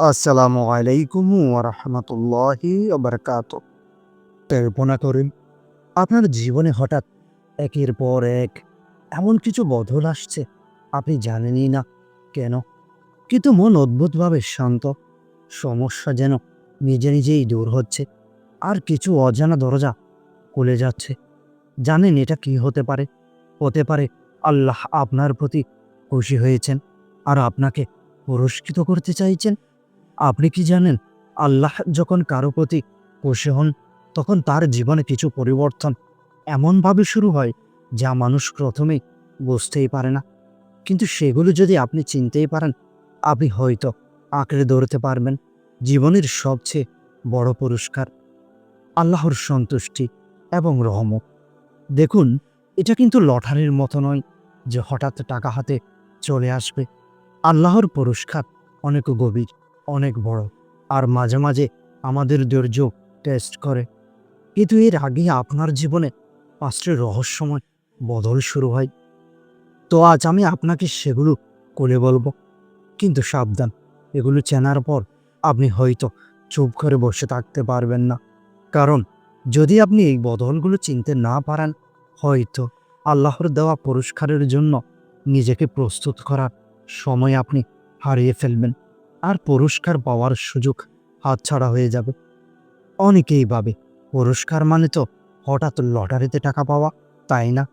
আসসালামু আলাইকুম ওরহমতুল্লাহি বারকাত কল্পনা করেন আপনার জীবনে হঠাৎ একের পর এক এমন কিছু বদল আসছে? আপনি জানেনই না কেন? কিন্তু মন অদ্ভুতভাবে শান্ত। সমস্যা যেন নিজে নিজেই দূর হচ্ছে। আর কিছু অজানা দরজা খুলে যাচ্ছে। জানেন এটা কি হতে পারে? হতে পারে আল্লাহ আপনার প্রতি খুশি হয়েছেন আর আপনাকে পুরস্কৃত করতে চাইছেন? আপনি কি জানেন, আল্লাহ যখন কারও প্রতি খুশি হন, তখন তার জীবনে কিছু পরিবর্তন এমনভাবে শুরু হয় যা মানুষ প্রথমে বুঝতেই পারে না। কিন্তু সেগুলো যদি আপনি চিনতেই পারেন, আপনি হয়তো আঁকড়ে ধরতে পারবেন জীবনের সবচেয়ে বড় পুরস্কার। আল্লাহর সন্তুষ্টি এবং রহমত। দেখুন, এটা কিন্তু লটারির মতো নয় যে হঠাৎ টাকা হাতে চলে আসবে। আল্লাহর পুরস্কার অনেক গভীর। অনেক বড়। আর মাঝে মাঝে আমাদের ধৈর্য টেস্ট করে। কিন্তু এর আগে আপনার জীবনে পাঁচটি রহস্যময় বদল শুরু হয়। তো আজ আমি আপনাকে সেগুলো খুলে বলব। কিন্তু সাবধান, এগুলো চেনার পর আপনি হয়তো চুপ করে বসে থাকতে পারবেন না। কারণ যদি আপনি এই বদলগুলো চিনতে না পারেন, হয়তো আল্লাহর দেওয়া পুরস্কারের জন্য নিজেকে প্রস্তুত করার সময় আপনি হারিয়ে ফেলবেন। আর পুরস্কার পাওয়ার সুযোগ হাতছাড়া হয়ে যাবে। অনেকেই ভাবে, পুরস্কার মানে তো হঠাৎ লটারিতে টাকা পাওয়া, তাই না?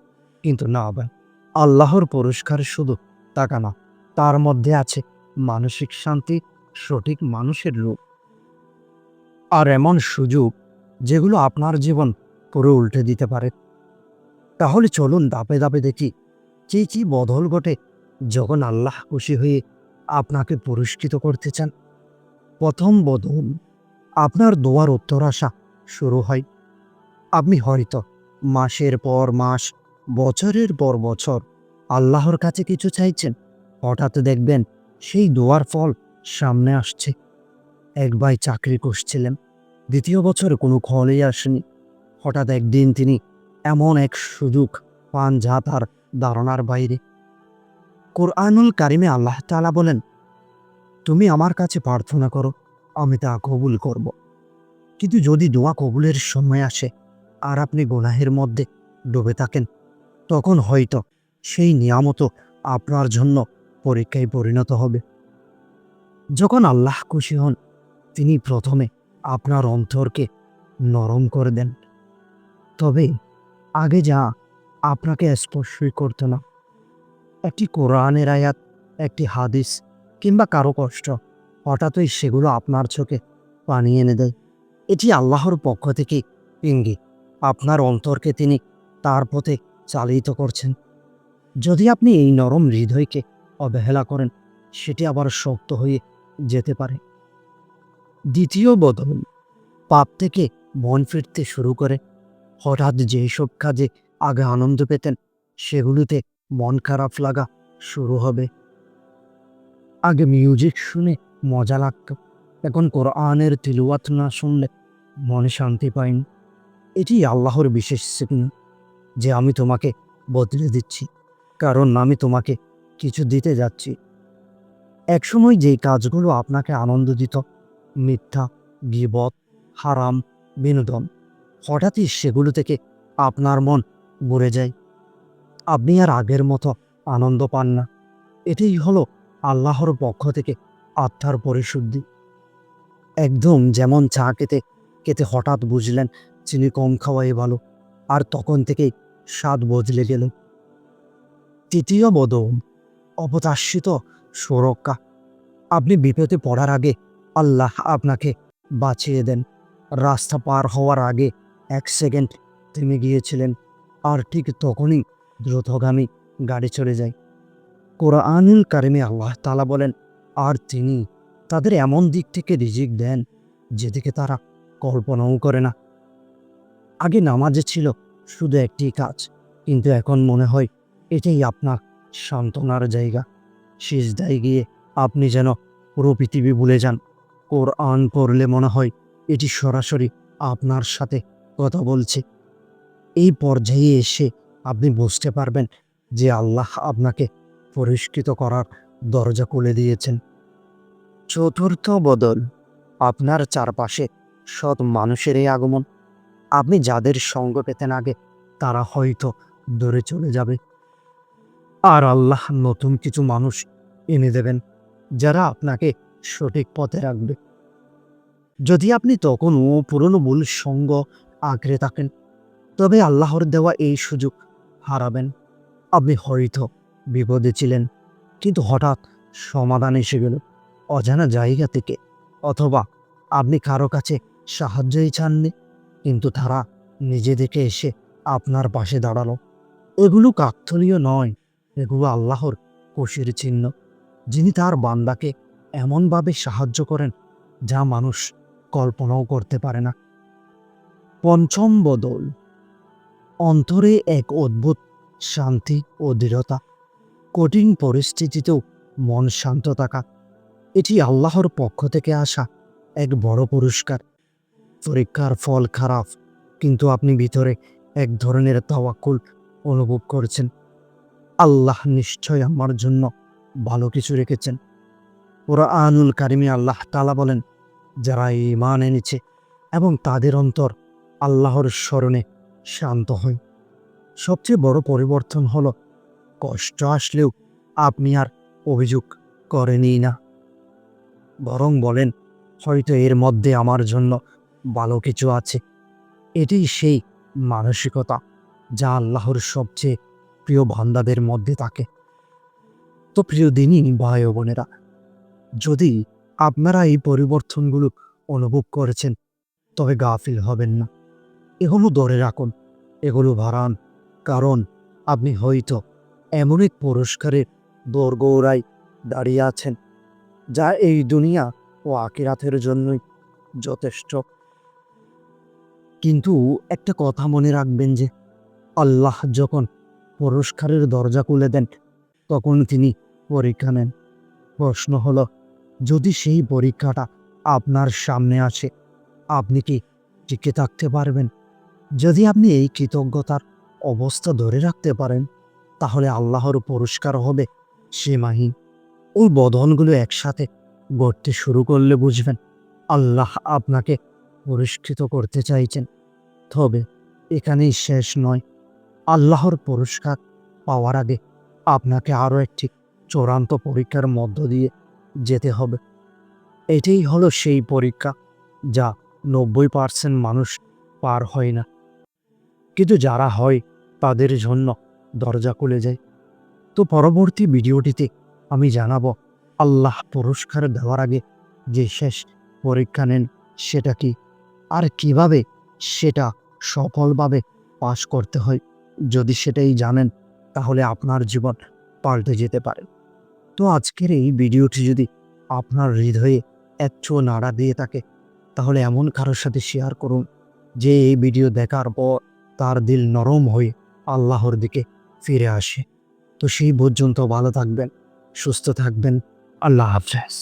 কিন্তু না ভাই, আল্লাহর পুরস্কার শুধু টাকা না, তার মধ্যে আছে মানসিক শান্তি, সঠিক মানুষের রূপ। আর এমন সুযোগ যেগুলো আপনার জীবন পুরো উল্টে দিতে পারে। তাহলে চলুন দাপে দাপে দেখি, কি কি বদল ঘটে যখন আল্লাহ খুশি হয়ে আপনাকে পুরস্কৃত করতে চান। প্রথম বদল আপনার দোয়ার উত্তর আসা শুরু হয়। আপনি হয়তো মাসের পর মাস, বছরের পর বছর আল্লাহর কাছে কিছু চাইছেন। হঠাৎ দেখবেন সেই দোয়ার ফল সামনে আসছে। এক ভাই চাকরি করছিলেন, দ্বিতীয় বছরে কোনো ফলই আসেনি। হঠাৎ একদিন তিনি এমন এক সুযোগ পান যা তার ধারণার বাইরে। কোরআনুল কারিমে আল্লাহ তালা বলেন, তুমি আমার কাছে প্রার্থনা করো, আমি তা কবুল করব। কিন্তু যদি দোয়া কবুলের সময় আসে আর আপনি গোনাহের মধ্যে ডুবে থাকেন, তখন হয়তো সেই নিয়ামত আপনার জন্য পরীক্ষায় পরিণত হবে। যখন আল্লাহ খুশি হন, তিনি প্রথমে আপনার অন্তরকে নরম করে দেন। তবে আগে যা আপনাকে স্পর্শই করতো না একটি কোরআনের আয়াত, একটি হাদিস কিংবা কারও কষ্ট, হঠাৎই সেগুলো আপনার চোখে পানি এনে দেয়। এটি আল্লাহর পক্ষ থেকে ইঙ্গিত, আপনার অন্তরকে তিনি তার পথে চালিত করছেন। যদি আপনি এই নরম হৃদয়কে অবহেলা করেন, সেটি আবার শক্ত হয়ে যেতে পারে। দ্বিতীয় বদল, পাপ থেকে মন ফিরতে শুরু করে। হঠাৎ যেসব কাজে আগে আনন্দ পেতেন, সেগুলিতে মন খারাপ লাগা শুরু হবে। আগে মিউজিক শুনে মজা লাগত। এখন কোরআনের তিলুয়াত না শুনলে মনে শান্তি পাইনি। এটি আল্লাহর বিশেষ সিগন্যাল যে আমি তোমাকে বদলে দিচ্ছি, কারণ আমি তোমাকে কিছু দিতে যাচ্ছি। একসময় যেই কাজগুলো আপনাকে আনন্দ দিত, মিথ্যা বিপদ হারাম, বিনোদন, হঠাৎই সেগুলো থেকে আপনার মন ভরে যায়। আপনি আর আগের মতো আনন্দ পান না। এটাই হলো আল্লাহর পক্ষ থেকে আত্মার পরিশুদ্ধি। একদম যেমন চা খেতে খেতে হঠাৎ বুঝলেন চিনি কম খাওয়াই ভালো, আর তখন থেকেই স্বাদ বদলে গেল। তৃতীয় বদল অপতাশ্রিত সুরক্ষা। আপনি বিপদে পড়ার আগে আল্লাহ আপনাকে বাঁচিয়ে দেন। রাস্তা পার হওয়ার আগে এক সেকেন্ড থেমে গিয়েছিলেন, আর ঠিক তখনই দ্রুতগামী গাড়ি চলে যায়। কোরআনুল কারিমে আল্লাহ তালা বলেন, আর তিনি তাদের এমন দিক থেকে রিজিক দেন যেদিকে তারা কল্পনাও করে না। আগে নামাজে ছিল শুধু একটি কাজ, কিন্তু এখন মনে হয় এটাই আপনার সান্ত্বনার জায়গা। সিজদায় গিয়ে আপনি যেন পুরো পৃথিবী ভুলে যান। কোরআন পড়লে মনে হয় এটি সরাসরি আপনার সাথে কথা বলছে। এই পর্যায়ে এসে আপনি বুঝতে পারবেন যে আল্লাহ আপনাকে পরিষ্কৃত করার দরজা খুলে দিয়েছেন। চতুর্থ বদল, আপনার চারপাশে সৎ মানুষের এই আগমন। আপনি যাদের সঙ্গ পেতেন আগে, তারা হয়তো দূরে চলে যাবে। আর আল্লাহ নতুন কিছু মানুষ এনে দেবেন, যারা আপনাকে সঠিক পথে রাখবে। যদি আপনি তখনও পুরনো ভুল সঙ্গ আঁকড়ে থাকেন, তবে আল্লাহর দেওয়া এই সুযোগ হারাবেন। আপনি হয়তো বিপদে ছিলেন, কিন্তু হঠাৎ সমাধান এসে গেল অজানা জায়গা থেকে। অথবা আপনি কারও কাছে সাহায্যই চাননি, কিন্তু তারা নিজে থেকে এসে আপনার পাশে দাঁড়াল। এগুলো কাকথলীয় নয়, এগুলো আল্লাহর খুশির চিহ্ন, যিনি তার বান্দাকে এমনভাবে সাহায্য করেন যা মানুষ কল্পনাও করতে পারে না। পঞ্চম বদল অন্তরে এক অদ্ভুত শান্তি ও দৃঢ়তা। কঠিন পরিস্থিতিতেও মন শান্ত থাকা, এটি আল্লাহর পক্ষ থেকে আসা এক বড় পুরস্কার। পরীক্ষার ফল খারাপ, কিন্তু আপনি ভিতরে এক ধরনের তাওয়াক্কুল অনুভব করছেন। আল্লাহ নিশ্চয় আমার জন্য ভালো কিছু রেখেছেন। ওরা আনুল কারিমে আল্লাহ তালা বলেন, যারা ইমান এনেছে এবং তাদের অন্তর আল্লাহর স্মরণে শান্ত হয় সবচেয়ে বড় পরিবর্তন হলো, কষ্ট আসলেও আপনি আর অভিযোগ করেনই না। বরং বলেন, হয়তো এর মধ্যে আমার জন্য ভালো কিছু আছে। এটি সেই মানসিকতা যা আল্লাহর সবচেয়ে প্রিয় ভান্দাদের মধ্যে থাকে। তো প্রিয় দিনই ভাই বোনেরা, যদি আপনারা এই পরিবর্তনগুলো অনুভব করেছেন, তবে গাফিল হবেন না। এগুলো ধরে রাখুন। এগুলো ভাড়ান কারণ আপনি হয়তো এমন এক পুরস্কারের দোরগৌড়ায় দাঁড়িয়ে আছেন, যা এই দুনিয়া ও আকিরাতের জন্যই যথেষ্ট। কিন্তু একটা কথা মনে রাখবেন যে, আল্লাহ যখন পুরস্কারের দরজা খুলে দেন, তখন তিনি পরীক্ষা নেন। প্রশ্ন হলো, যদি সেই পরীক্ষাটা আপনার সামনে আসে, আপনি কি টিকে থাকতে পারবেন? যদি আপনি এই কৃতজ্ঞতার অবস্থা ধরে রাখতে পারেন, তাহলে আল্লাহর পুরস্কার হবে সীমাহীন। ওই বদনগুলো একসাথে গড়তে শুরু করলে বুঝবেন, আল্লাহ আপনাকে পুরস্কৃত করতে চাইছেন। তবে এখানেই শেষ নয়, আল্লাহর পুরস্কার পাওয়ার আগে আপনাকে আরও একটি চূড়ান্ত পরীক্ষার মধ্য দিয়ে যেতে হবে। এটাই হলো সেই পরীক্ষা যা নব্বই পার্সেন্ট মানুষ পার হয় না। কিন্তু যারা হয়, তাদের জন্য দরজা খুলে যায়। তো পরবর্তী ভিডিওটিতে আমি জানাব, আল্লাহ পুরস্কার দেওয়ার আগে যে শেষ পরীক্ষা নেন, সেটা কি? আর কীভাবে সেটা সফলভাবে পাশ করতে হয়, যদি সেটাই জানেন, তাহলে আপনার জীবন পাল্টে যেতে পারে। তো আজকের এই ভিডিওটি যদি আপনার হৃদয়ে একটু নাড়া দিয়ে থাকে, তাহলে এমন কারোর সাথে শেয়ার করুন, যে এই ভিডিও দেখার পর তার দিল নরম হয়ে আল্লাহর দিকে ফিরে আসে। তো সেই পর্যন্ত ভালো থাকবেন, সুস্থ থাকবেন। আল্লাহ হাফেজ।